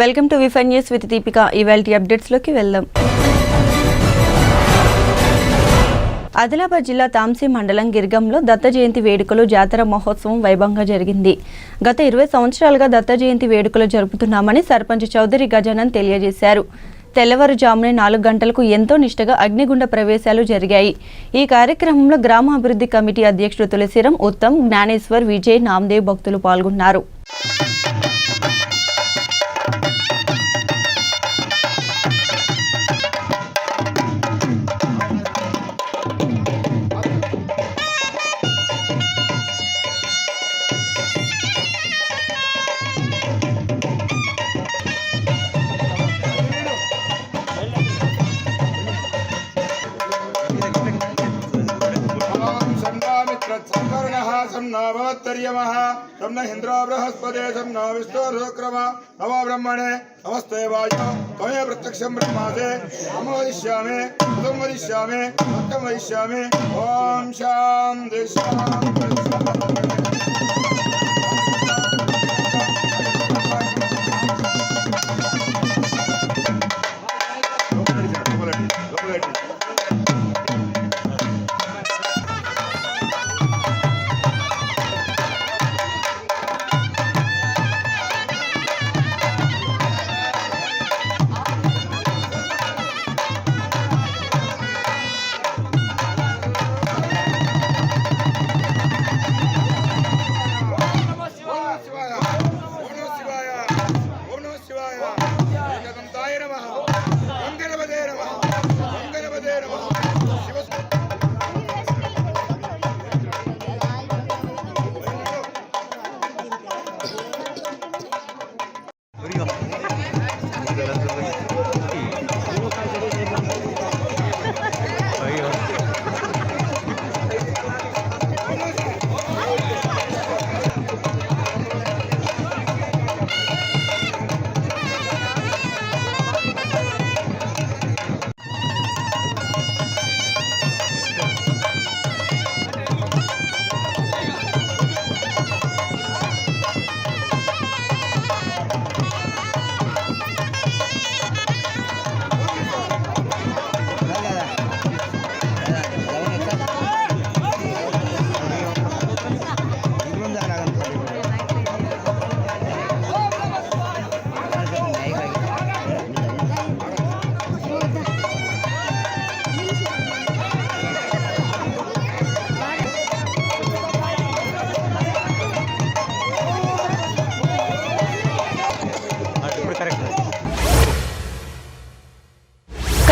Welcome to విఫన్ news with Deepika. ఇవాల్టి అప్డేట్స్లోకి వెళ్దాం. ఆదిలాబాద్ జిల్లా తాంసీ మండలం గిర్గంలో దత్త జయంతి వేడుకలు జాతర మహోత్సవం వైభవంగా జరిగింది. గత ఇరవై సంవత్సరాలుగా దత్త జయంతి వేడుకలు జరుపుతున్నామని సర్పంచ్ చౌదరి గజానన్ తెలియజేశారు. తెల్లవారుజామునే నాలుగు గంటలకు ఎంతో నిష్టగా అగ్నిగుండ ప్రవేశాలు జరిగాయి. ఈ కార్యక్రమంలో గ్రామాభివృద్ధి కమిటీ అధ్యక్షుడు తులసిరం ఉత్తమ్ జ్ఞానేశ్వర్ విజయ్ నామ్దేవ్ భక్తులు పాల్గొన్నారు. सन्नाभवत्तर्यमः बृहस्पति इन्द्रो सन्नो विष्णुरुक्रम नमो ब्रह्मणे नमस्ते वायो त्वमेव प्रत्यक्षं ब्रह्मासे। अहं।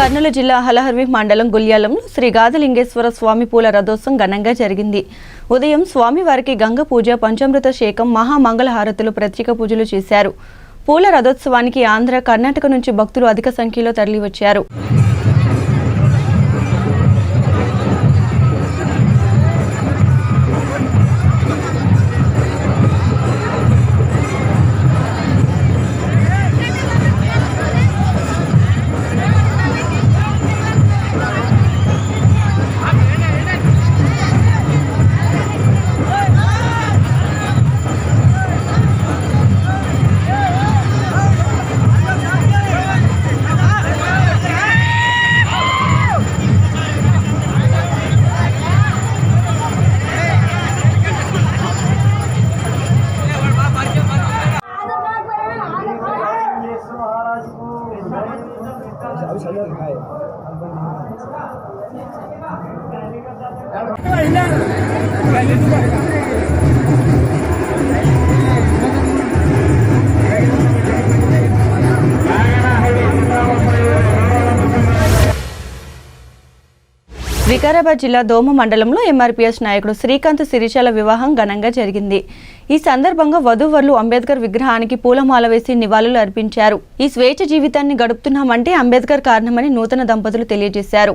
కర్నూలు జిల్లా హలహర్వి మండలం గుల్యాలంలో శ్రీ గాదలింగేశ్వర స్వామి పూల రథోత్సవం ఘనంగా జరిగింది. ఉదయం స్వామివారికి గంగ పూజ పంచామృత శేఖం మహామంగళహారతులు ప్రత్యేక పూజలు చేశారు. పూల రథోత్సవానికి ఆంధ్ర కర్ణాటక నుంచి భక్తులు అధిక సంఖ్యలో తరలివచ్చారు. వికారాబాద్ జిల్లా దోమ మండలంలో ఎంఆర్పీఎస్ నాయకుడు శ్రీకాంత్ సిరిచాల వివాహం ఘనంగా జరిగింది. ఈ సందర్భంగా వధూవరులు అంబేద్కర్ విగ్రహానికి పూలమాల వేసి నివాళులు అర్పించారు. ఈ స్వేచ్ఛ జీవితాన్ని గడుపుతున్నామంటే అంబేద్కర్ కారణమని నూతన దంపతులు తెలియజేశారు.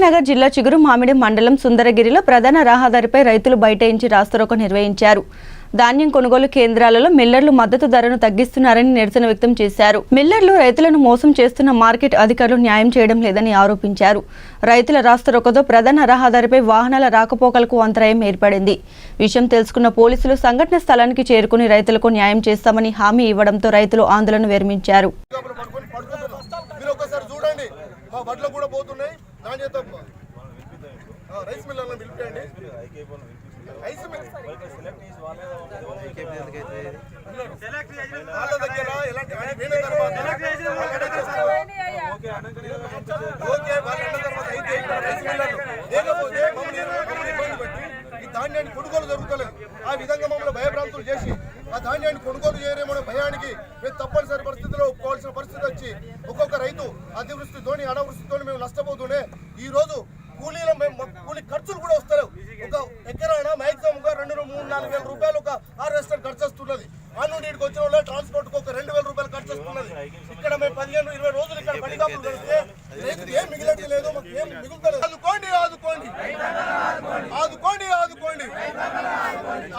కరీంనగర్ జిల్లా చిగురు మామిడి మండలం సుందరగిరిలో ప్రధాన రహదారిపై రైతులు బైఠాయించి రాస్తారోకో నిర్వహించారు. ధాన్యం కొనుగోలు కేంద్రాలలో మిల్లర్లు మద్దతు ధరను తగ్గిస్తున్నారని నిరసన వ్యక్తం చేశారు. మిల్లర్లు రైతులను మోసం చేస్తున్న మార్కెట్ అధికారులు న్యాయం చేయడం లేదని ఆరోపించారు. రైతుల రాస్తరొకతో ప్రధాన రహదారిపై వాహనాల రాకపోకలకు అంతరాయం ఏర్పడింది. విషయం తెలుసుకున్న పోలీసులు సంఘటన స్థలానికి చేరుకుని రైతులకు న్యాయం చేస్తామని హామీ ఇవ్వడంతో రైతులు ఆందోళన విరమించారు. మీరు నాణ్యత రైస్ పిలిపేయండి. Rice mill. వాళ్ళ దగ్గర ఎలాంటి ఆయన పోయిన తర్వాత ఓకే వాళ్ళు అన్న తర్వాత అయితే ఇక్కడ రైస్ మిల్లర్లు లేకపోతే మమ్మల్ని మమ్మల్ని ఇబ్బంది పెట్టి ఈ ధాన్యాన్ని కొనుగోలు జరుగుతలేదు. ఆ విధంగా మమ్మల్ని భయభ్రాంతులు చేసి ఆ ధాన్యాన్ని కొనుగోలు చేయరేమో భయానికి మేము తప్పనిసరి పరిస్థితిలో ఒప్పుకోవాల్సిన పరిస్థితి వచ్చి ఒక్కొక్క రైతు అతివృష్టితోని అనావృష్టితోని మేము నష్టపోతూనే ఈ రోజు కూలీల మేము మా కూలీ ఖర్చులు కూడా వస్తలేవు ఒక ఎకరాన మ్యాక్సిమం ఒక వేల రూపాయలు ఒక హార్వెస్టర్ ఖర్చు వస్తున్నది ఆ నీటికి వచ్చిన వాళ్ళు ట్రాన్స్పోర్ట్ ఒక రెండు వేల రూపాయలు ఖర్చు వస్తున్నది ఇక్కడ మేము పదిహేను ఇరవై రోజులు ఇక్కడ పడిగాపులు పెడితే రైతులు ఏం మిగిలేదు లేదు మాకు ఏం మిగులుతలేదు. ఆదుకోండి ఆదుకోండి. ఆదుకోండి ఆదుకోండి.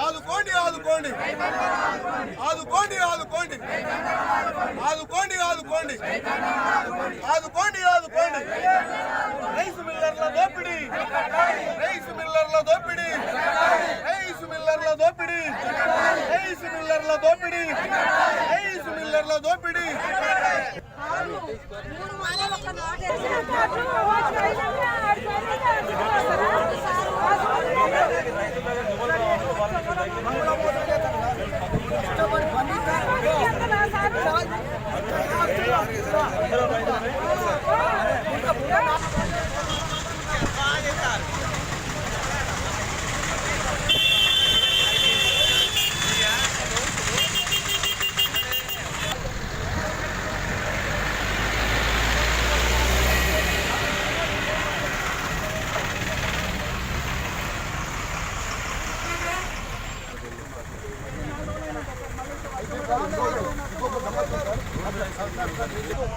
ఆదుకోండి ఆదుకోండి. ఆదుకోండి ఆదుకోండి. ఆదుకోండి ఆదుకోండి. ఆదుకోండి ఆదుకోండి. రైస్ మిల్లర్ల దోపిడి. రైస్ మిల్లర్ల దోపిడి. దోపిడీ. ఐదు మిల్లర్ల దోపిడీ. ఐదు మిల్లర్ల దోపిడీ మూడు మాటలు ఒక్క నోట్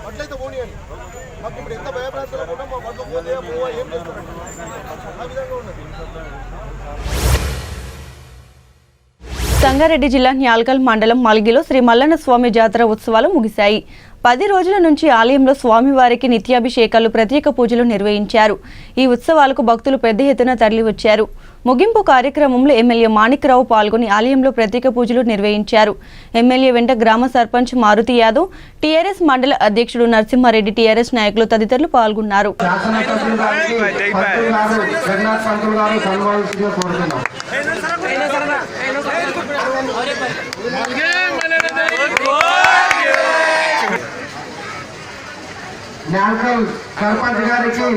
వడ్లయితే పోనీయండి మాకు ఇప్పుడు ఎంత భయప్రాంతాలు ఉన్నా మా వడ్లు పోతే పోవా ఏం చేస్తారండి ఆ విధంగా ఉన్నది సంగారెడ్డి జిల్లా న్యాల్కల్ మండలం మల్గిలో శ్రీ మల్లన్న స్వామి జాతర ఉత్సవాలు ముగిశాయి. పది రోజుల నుంచి ఆలయంలో స్వామివారికి నిత్యాభిషేకాలు ప్రత్యేక పూజలు నిర్వహించారు. ఈ ఉత్సవాలకు భక్తులు పెద్ద ఎత్తున తరలివచ్చారు. ముగింపు కార్యక్రమంలో ఎమ్మెల్యే మాణిక్రావు పాల్గొని ఆలయంలో ప్రత్యేక పూజలు నిర్వహించారు. ఎమ్మెల్యే వెంట గ్రామ సర్పంచ్ మారుతి యాదవ్ టీఆర్ఎస్ మండల అధ్యక్షుడు నరసింహారెడ్డి టీఆర్ఎస్ నాయకులు తదితరులు పాల్గొన్నారు. జ్ఞానకల్ సర్పంచ్ గారికి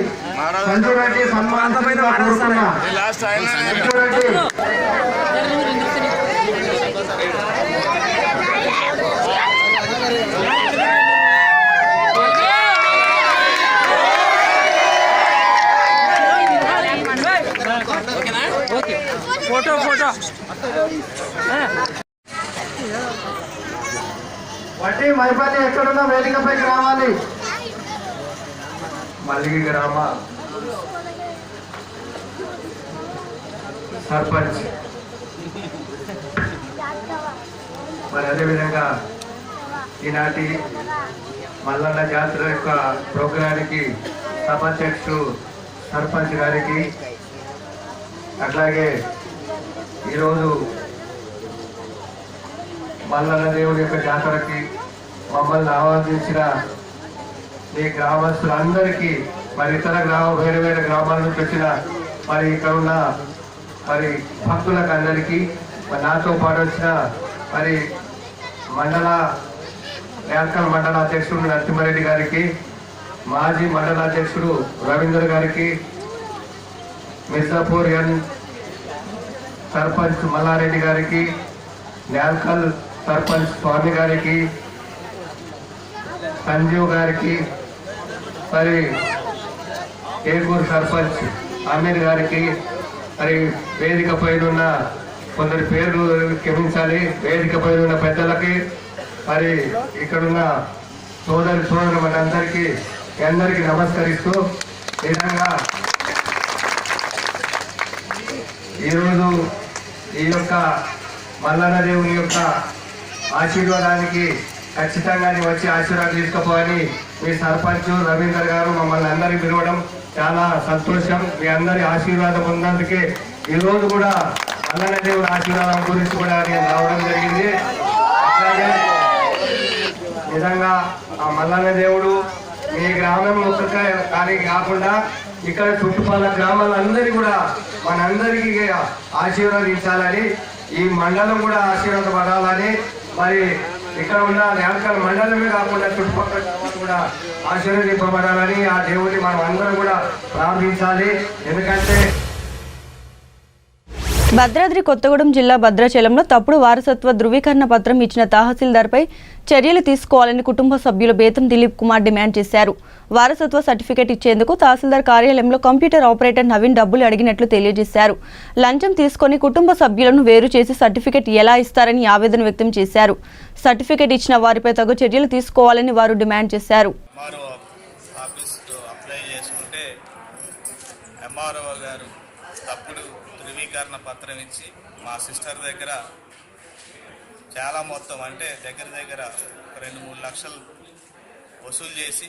సంజురెడ్డి సన్మానించిన కోరుతున్నా సంజురెడ్డి ఫోటో. ఫోటో మైపల్లి ఎక్కడున్నా వేదికపైకి రావాలి. మల్లిగి గ్రామ సర్పంచ్. మరి అదేవిధంగా ఈనాటి మల్లన్న జాతర యొక్క ప్రోగ్రానికి సభాధ్యక్షుడు సర్పంచ్ గారికి అట్లాగే ఈరోజు మల్లన్న దేవుడి యొక్క జాతరకి మమ్మల్ని ఆహ్వానించిన ఈ గ్రామస్తులందరికీ మరి ఇతర గ్రామ వేరే వేరే గ్రామాల నుంచి వచ్చిన మరి ఇక్కడ ఉన్న మరి భక్తులకు అందరికీ మరి నాతో పాటు వచ్చిన మరి మండల ర్యాంకల్ మండల అధ్యక్షుడు నరసింహారెడ్డి గారికి మాజీ మండల అధ్యక్షుడు రవీందర్ గారికి మిర్జాపూర్ ఎన్ సర్పంచ్ మల్లారెడ్డి గారికి న్యాల్కల్ సర్పంచ్ స్వామి గారికి సంజీవ్ గారికి మరి ఏడుగురు సర్పంచ్ అమీర్ గారికి మరి వేదిక పైన కొందరి పేర్లు క్షమించాలి. వేదిక పైన ఉన్న పెద్దలకి మరి ఇక్కడున్న సోదరి సోదరు మనందరికీ అందరికీ నమస్కరిస్తూ నిజంగా ఈరోజు ఈ యొక్క మల్లన్న దేవుని యొక్క ఆశీర్వాదానికి ఖచ్చితంగా వచ్చి ఆశీర్వాదం తీసుకుపోవాలి. మీ సర్పంచ్ రవీందర్ గారు మమ్మల్ని అందరికీ పిలవడం చాలా సంతోషం. మీ అందరి ఆశీర్వాదం ఉన్నందుకే ఈ రోజు కూడా మల్లన్న దేవుడు ఆశీర్వాదం గురించి కూడా నేను రావడం జరిగింది. అట్లాగే నిజంగా ఆ మల్లన్న దేవుడు మీ గ్రామం ఒక్క కానీ కాకుండా ఇక్కడ చుట్టుపక్కల గ్రామాలందరి కూడా మనందరికీ ఆశీర్వదించాలని ఈ మండలం కూడా ఆశీర్వాదపడాలని మరి ఇక్కడ ఉన్న నేలకల్ మండలమే కాకుండా చుట్టుపక్కల కూడా ఆశీర్వదింపబడాలని ఆ దేవుడిని మనం అందరం కూడా ప్రార్థించాలి. ఎందుకంటే భద్రాద్రి కొత్తగూడెం జిల్లా భద్రాచలంలో తప్పుడు వారసత్వ ధృవీకరణ పత్రం ఇచ్చిన తహసీల్దార్పై చర్యలు తీసుకోవాలని కుటుంబ సభ్యులు బేతం దిలీప్ కుమార్ డిమాండ్ చేశారు. వారసత్వ సర్టిఫికేట్ ఇచ్చేందుకు తహసీల్దార్ కార్యాలయంలో కంప్యూటర్ ఆపరేటర్ నవీన్ డబ్బులు అడిగినట్లు తెలియజేశారు. లంచం తీసుకొని కుటుంబ సభ్యులను వేరు చేసి సర్టిఫికేట్ ఎలా ఇస్తారని ఆవేదన వ్యక్తం చేశారు. సర్టిఫికేట్ ఇచ్చిన వారిపై తగు చర్యలు తీసుకోవాలని వారు డిమాండ్ చేశారు ఎంఆర్ఓ ఆఫీస్లో అప్లై చేసుకుంటే ఎంఆర్ఓ గారు తప్పుడు ధృవీకరణ పత్రం ఇచ్చి మా సిస్టర్ దగ్గర చాలా మొత్తం అంటే దగ్గర దగ్గర ఒక రెండు మూడు లక్షలు వసూలు చేసి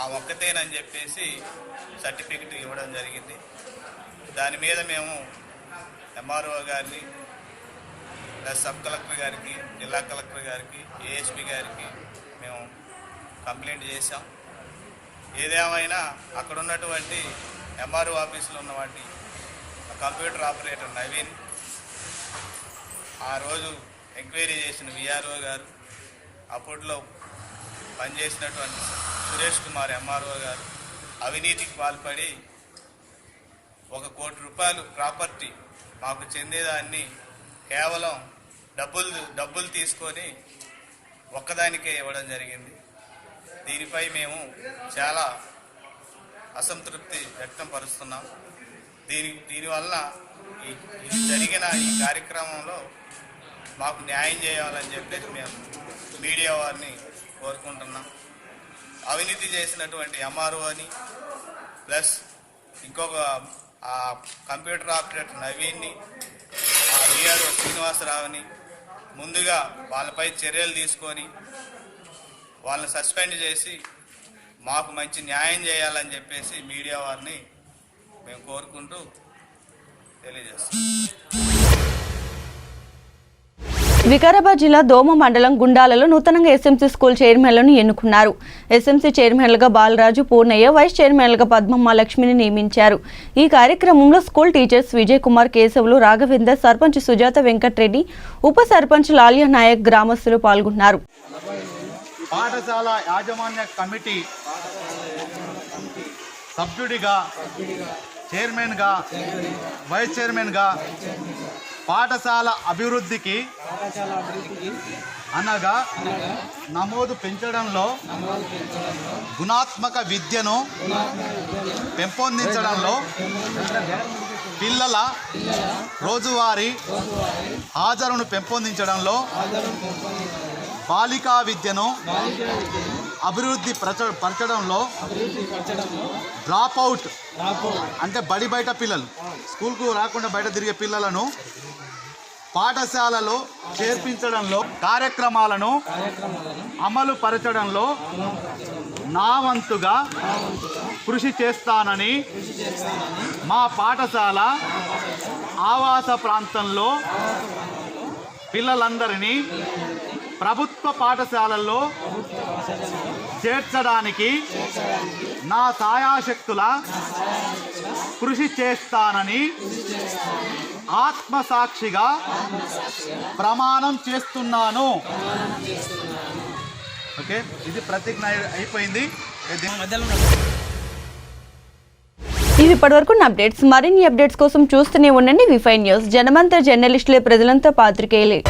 ఆ ఒక్కతేనని చెప్పేసి సర్టిఫికెట్ ఇవ్వడం జరిగింది. దాని మీద మేము ఎంఆర్ఓ గారిని ప్లస్ సబ్ కలెక్టర్ గారికి జిల్లా కలెక్టర్ గారికి ఏఎస్పి గారికి మేము కంప్లైంట్ చేశాం. ఏదేమైనా అక్కడ ఉన్నటువంటి ఎంఆర్ఓ ఆఫీసులో ఉన్నవాటి కంప్యూటర్ ఆపరేటర్ నవీన్. ఆ రోజు ఎంక్వైరీ చేసిన విఆర్ఓ గారు అప్పట్లో పనిచేసినటువంటి సురేష్ కుమార్ ఎంఆర్ఓ గారు అవినీతికి పాల్పడి ఒక కోటి రూపాయలు ప్రాపర్టీ మాకు చెందేదాన్ని కేవలం డబ్బులు డబ్బులు తీసుకొని ఒక్కదానికే ఇవ్వడం జరిగింది. దీనిపై మేము చాలా అసంతృప్తి వ్యక్తం పరుస్తున్నాం. దీని దీనివల్ల ఈ జరిగిన ఈ కార్యక్రమంలో మాకు న్యాయం చేయాలని చెప్పేసి మేము మీడియా వారిని కోరుకుంటున్నాం. అవినీతి చేసినటువంటి ఎంఆర్ఓని ప్లస్ ఇంకొక ఆ కంప్యూటర్ ఆపరేటర్ నవీన్ని ఆ విఆర్ఓ శ్రీనివాసరావుని ముందుగా వాళ్ళపై చర్యలు తీసుకొని వాళ్ళని సస్పెండ్ చేసి మాకు మంచి న్యాయం చేయాలని చెప్పేసి మీడియా వారిని మేము కోరుకుంటూ తెలియజేస్తాం. వికారాబాద్ జిల్లా దోమ మండలం గుండాలలో నూతనంగా ఎస్ఎంసీ స్కూల్ చైర్మన్లను ఎన్నుకున్నారు. ఎస్ఎంసీ చైర్మన్లుగా బాలరాజు పూర్ణయ్య వైస్ చైర్మన్లుగా పద్మమ్మ లక్ష్మిని నియమించారు. ఈ కార్యక్రమంలో స్కూల్ టీచర్స్ విజయ్ కుమార్ కేశవులు రాఘవేందర్ సర్పంచ్ సుజాత వెంకట్రెడ్డి ఉప సర్పంచ్ లాలియా నాయక్ గ్రామస్తులు పాల్గొన్నారు. పాఠశాల యాజమాన్య కమిటీ సభ్యుడిగా చైర్మన్గా వైస్ చైర్మన్గా పాఠశాల అభివృద్ధికి అనగా నమోదు పెంచడంలో గుణాత్మక విద్యను పెంపొందించడంలో పిల్లల రోజువారీ హాజరును పెంపొందించడంలో బాలికా విద్యను అభివృద్ధి పరచడంలో డ్రాప్ అవుట్. అంటే బడి బయట పిల్లలు. స్కూల్కు రాకుండా బయట తిరిగే పిల్లలను పాఠశాలలో చేర్పించడంలో కార్యక్రమాలను అమలు పరచడంలో నా వంతుగా కృషి చేస్తానని మా పాఠశాల ఆవాస ప్రాంతంలో పిల్లలందరినీ ప్రభుత్వ పాఠశాలల్లో చేర్చడానికి నా సాయాశక్తుల కృషి చేస్తానని ఆత్మసాక్షిగా ప్రమాణం చేస్తున్నాను. ఓకే ఇది ప్రతిజ్ఞ అయిపోయింది. ఇవి ఇప్పటివరకు నా అప్డేట్స్. మరిన్ని అప్డేట్స్ కోసం చూస్తూనే ఉండండి. విఫై న్యూస్. జనమంతా జర్నలిస్టులే ప్రజలంతా పాత్రికేయులే.